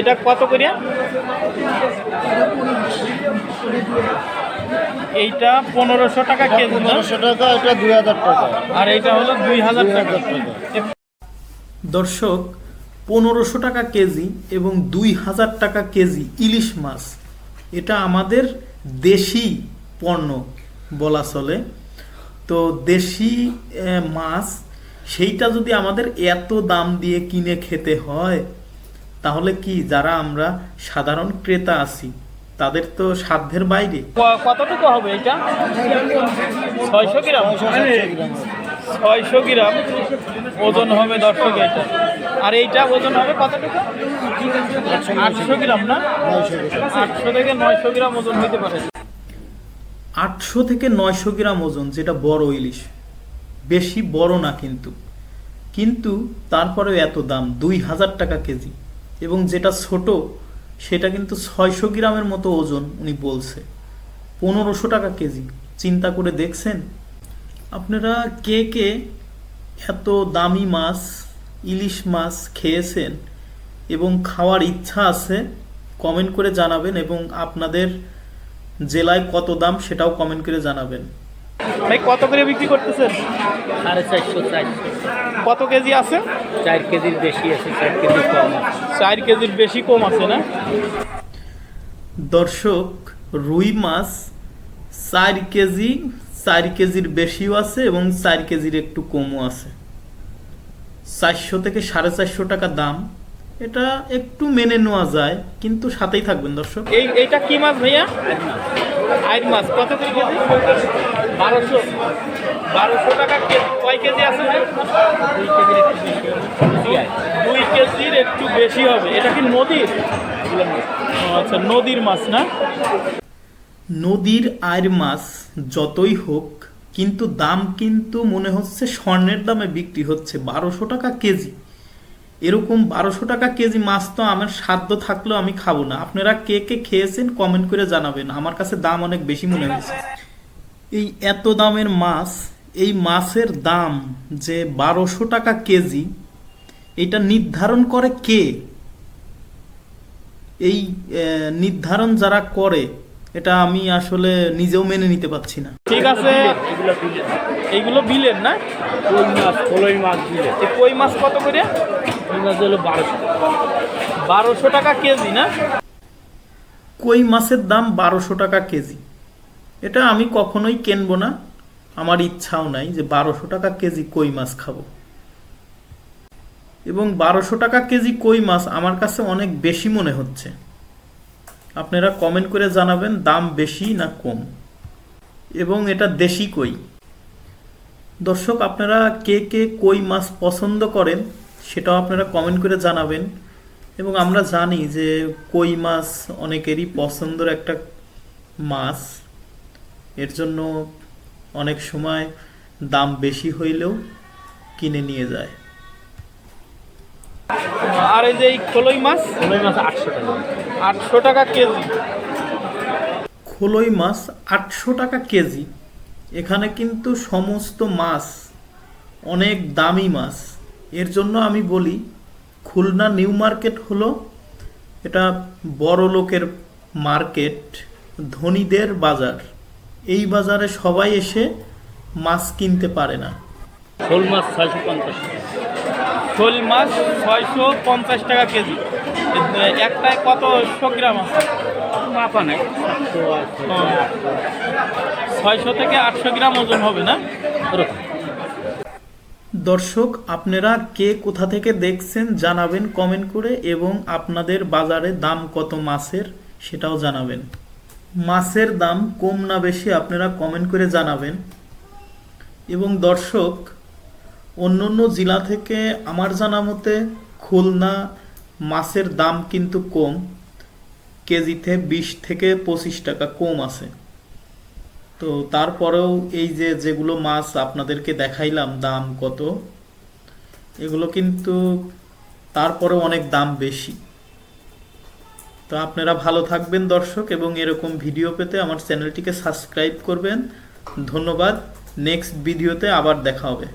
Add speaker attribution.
Speaker 1: এটা কত করিয়া? এইটা পনেরোশো টাকা কেজি না?
Speaker 2: পনেরোশো টাকা এটা দুই হাজার টাকা।
Speaker 1: আর এইটা হলো দুই হাজার টাকা।
Speaker 3: দর্শক পনেরোশো টাকা কেজি এবং দুই হাজার টাকা কেজি ইলিশ মাছ। এটা আমাদের দেশি পণ্য বলা চলে। তো দেশি মাছ সেইটা যদি আমাদের এত দাম দিয়ে কিনে খেতে হয় তাহলে কি যারা আমরা সাধারণ ক্রেতা আছি তাদের তো সাধ্যের বাইরে?
Speaker 1: কতটুকু হবে এটা? ছয়শো গ্রাম? ছয়শো গ্রাম ওজন হবে দর্শক এটা। আর এইটা ওজন হবে কতটুকু? আটশো গ্রাম না? আটশো থেকে নয়শো গ্রাম ওজন হইতে পারে।
Speaker 3: আটশো থেকে নয়শো গ্রাম ওজন যেটা বড় ইলিশ। বেশি বড় না কিন্তু। কিন্তু তারপরেও এত দাম দুই হাজার টাকা কেজি। এবং যেটা ছোট, সেটা কিন্তু ছয়শো গ্রামের মতো ওজন, উনি বলছে। পনেরোশো টাকা কেজি। চিন্তা করে দেখছেন? আপনারা কে কে এত দামি মাছ, ইলিশ মাছ খেয়েছেন এবং খাওয়ার ইচ্ছা আছে, কমেন্ট করে জানাবেন এবং আপনাদের জেলায় কত দাম সেটাও কমেন্ট করে জানাবেন।
Speaker 1: ভাই কত করে বিক্রি করতেছেন?
Speaker 2: সাড়ে চারশো চারশো।
Speaker 1: কত কেজি আছে?
Speaker 2: চার কেজির বেশি আছে চার কেজি কম
Speaker 1: চার কেজির বেশি কম আছে না?
Speaker 3: দর্শক রুই মাছ চার কেজি চার কেজির বেশিও আছে এবং চার কেজির একটু কমও আছে। চারশো থেকে সাড়ে চারশো টাকা দাম। এটা একটু মেনে নেওয়া যায় কিন্তু সাথেই থাকবেন দর্শক।
Speaker 1: এই এইটা কি মাছ ভাইয়া? আইর মাছ। কত করে কেজি? বারোশো। বারোশো টাকা কয় কেজি আছে দুই কেজির একটু বেশি হবে। এটা কি নদীর? আচ্ছা নদীর মাছ না?
Speaker 3: নদীর আয়ের মাছ যতই হোক, কিন্তু দাম কিন্তু মনে হচ্ছে স্বর্ণের দামে বিক্রি হচ্ছে। বারোশো টাকা কেজি। এরকম বারোশো টাকা কেজি মাছ তো আমার সাধ্য থাকলেও আমি খাব না। আপনারা কে কে খেয়েছেন কমেন্ট করে জানাবেন। আমার কাছে দাম অনেক বেশি মনে হয়েছে। এই এত দামের মাছ এই মাছের দাম যে বারোশো টাকা কেজি এটা নির্ধারণ করে কে? এই নির্ধারণ যারা করে এটা আমি আসলে নিজেও মেনে নিতে পারছি না।
Speaker 1: ঠিক আছে। এইগুলো বিলের না?
Speaker 2: কই মাছ কলই মাছ দিলে
Speaker 1: এই কই মাছ কত করে?
Speaker 2: কই মাছ হলো বারোশো
Speaker 1: বারোশো টাকা কেজি না?
Speaker 3: কই মাছের দাম বারোশো টাকা কেজি? এটা আমি কখনোই কিনবো না। আমার ইচ্ছাও নাই যে বারোশো টাকা কেজি কই মাছ খাব। এবং বারোশো টাকা কেজি কই মাছ আমার কাছে অনেক বেশি মনে হচ্ছে। আপনারা কমেন্ট করে জানাবেন দাম বেশি না কম। এবং এটা দেশি কই। দর্শক, আপনারা কে কে কই মাছ পছন্দ করেন সেটাও আপনারা কমেন্ট করে জানাবেন। এবং আমরা জানি যে কই মাছ অনেকেরই পছন্দের একটা মাছ। এর জন্য অনেক সময় দাম বেশি হইলেও কিনে নিয়ে যায়।
Speaker 1: আর এই যে এই খোলই মাছ?
Speaker 2: কলই মাছ আটশো টাকা।
Speaker 1: আটশো টাকা কেজি।
Speaker 3: খোলই মাছ আটশো টাকা কেজি। এখানে কিন্তু সমস্ত মাছ অনেক দামি মাছ। এর জন্য আমি বলি খুলনা নিউ মার্কেট হলো এটা বড় লোকের মার্কেট ধনীদের বাজার। এই বাজারে সবাই এসে মাছ কিনতে পারে না।
Speaker 2: শোল মাছ ছয়শো পঞ্চাশ। টাকা
Speaker 1: শোল মাছ ছয়শো পঞ্চাশ টাকা কেজি। একটায় কতশো গ্রাম আছে?
Speaker 2: মাপা নেই।
Speaker 1: ছয়শো থেকে আটশো গ্রাম ওজন হবে না?
Speaker 3: দর্শক আপনারা কে কোথা থেকে দেখছেন জানাবেন কমেন্ট করে এবং আপনাদের বাজারে দাম কত মাছের সেটাও জানাবেন। মাছের দাম কম না বেশি আপনারা কমেন্ট করে জানাবেন। এবং দর্শক অন্য অন্য জেলা থেকে আমার জানা মতে খুলনা মাছের দাম কিন্তু কম। কেজিতে বিশ থেকে পঁচিশ টাকা কম আছে। তো তারপরেও এই যে যেগুলো মাছ আপনাদেরকে দেখাইলাম দাম কত, এগুলো কিন্তু তারপরেও অনেক দাম বেশি। তো আপনারা ভালো থাকবেন, দর্শক, এবং এরকম ভিডিও পেতে আমার চ্যানেলটিকে সাবস্ক্রাইব করবেন। ধন্যবাদ। নেক্সট ভিডিওতে আবার দেখা হবে।